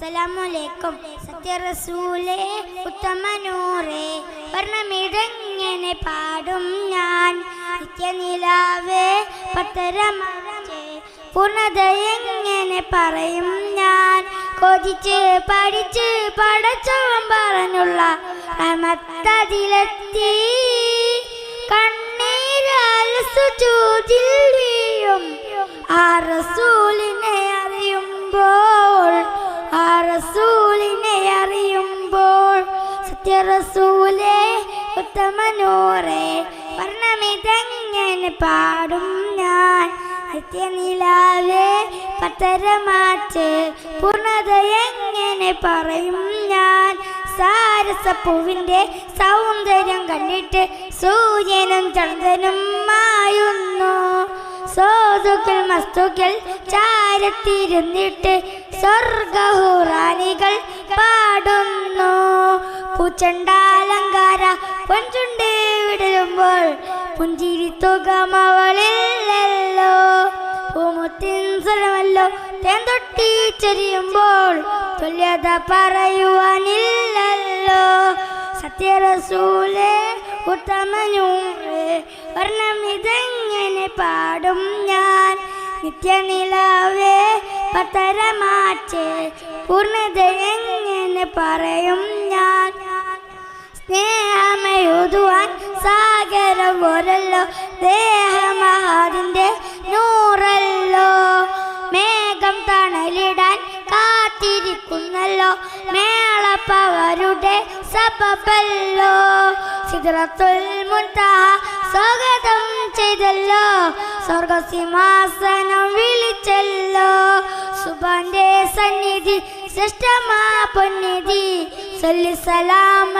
അസ്സലാമലൈക്കും സത്യറസൂലേ ഉത്തമനൂറേ വർണമിടങ്ങനെ പാടും ഞാൻ. നിത്യനിലാവേ പത്തരമേ പൂർണതയെങ്ങനെ പറയും ഞാൻ. കൊതിച്ച് പഠിച്ച് പടച്ചവൻ പറഞ്ഞുള്ള റഹ്മത്തതിലെത്തി കണ്ണീരാൽ സുജൂദിൽ വീഴും. ആ റസൂലിനെ സത്യറസൂലേ ഉത്തമനൂറേ വർണമിതെങ്ങനെ പാടും ഞാൻ. നിത്യനിലാവേ പത്തരമാറ്റ് പൂർണത എങ്ങനെ പറയും ഞാൻ? സാരസപ്പൂവിന്റെ സൗന്ദര്യം കണ്ടിട്ട് സൂര്യനും ചന്ദ്രനും മായുന്നു. സോതുക്കൾ മസ്തുക്കൾ ചാരത്തിരുന്നിട്ട് സ്വർഗഹുറാനികൾ പാടുന്നു. പൂച്ചണ്ടാലങ്കാര പൊഞ്ചുണ്ട് വിടരുമ്പോൾ പുഞ്ചിരി തുകമവളില്ലല്ലോ പൂമുത്തിൻ സ്വരമല്ലോ തേന്തൊട്ടി ചെരിയുമ്പോൾ തുല്യത പറയുവാനില്ലല്ലോ. സത്യറസൂലേ ഉത്തമനൂറേ വർണം ഇതെങ്ങനെ പാടും ഞാൻ? നിത്യനിലാവേ പത്തരമാറ്റേ പൂർണത എങ്ങനെ പറയും സാഗരം പോരല്ലോ ദേഹമഹാദിന്റെ നൂറല്ലോ. മേഘം തണലിടാൻ കാത്തിരിക്കുന്നല്ലോ മേളപ്പവരുടെ സബബല്ലോ സിദ്രത്തുൽ മുൻതഹ സ്വാഗതം ചെയ്തല്ലോ സ്വർഗസിംഹാസനം വിളിച്ചല്ലോ. സുബാന്റെ സന്നിധി ശ്രേഷ്ഠമാ പൊന്നിധി സല്ലി സലാമണിയിച്ചല്ലോ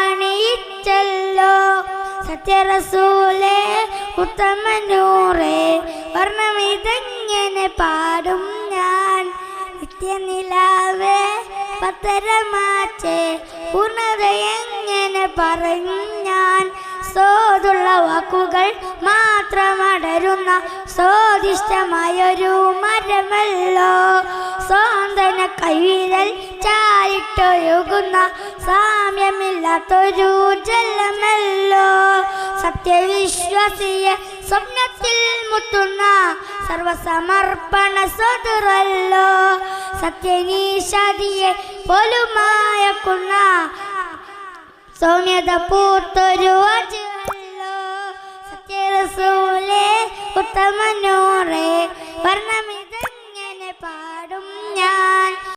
സത്യറസൂലേ ഉത്തമനൂറേ വർണമിതങ്ങനെ പാടും ഞാൻ? നിത്യനിലാവേ പത്തരമാറ്റേ പൂർണത എങ്ങനെ സോതുള്ള വാക്കുകൾ മാത്രമടരുന്ന സ്വാദിഷ്ടമായൊരു മരമല്ലോ. സ്വാന്തന കൈവിരൽ ചായിട്ടൊഴുകുന്ന സാമ്യമില്ലാത്തൊരു ജലമല്ലോ. സത്യവിശ്വാസിയെ സ്വപ്നത്തിൽ മുത്തുന്ന സർവസമർപ്പണ സ്വതുറല്ലോ. സത്യനീശാദിയെ പോലുമായക്കുന്ന സൗമ്യത പൂർത്തൊരു വചനമല്ലോ রসুলে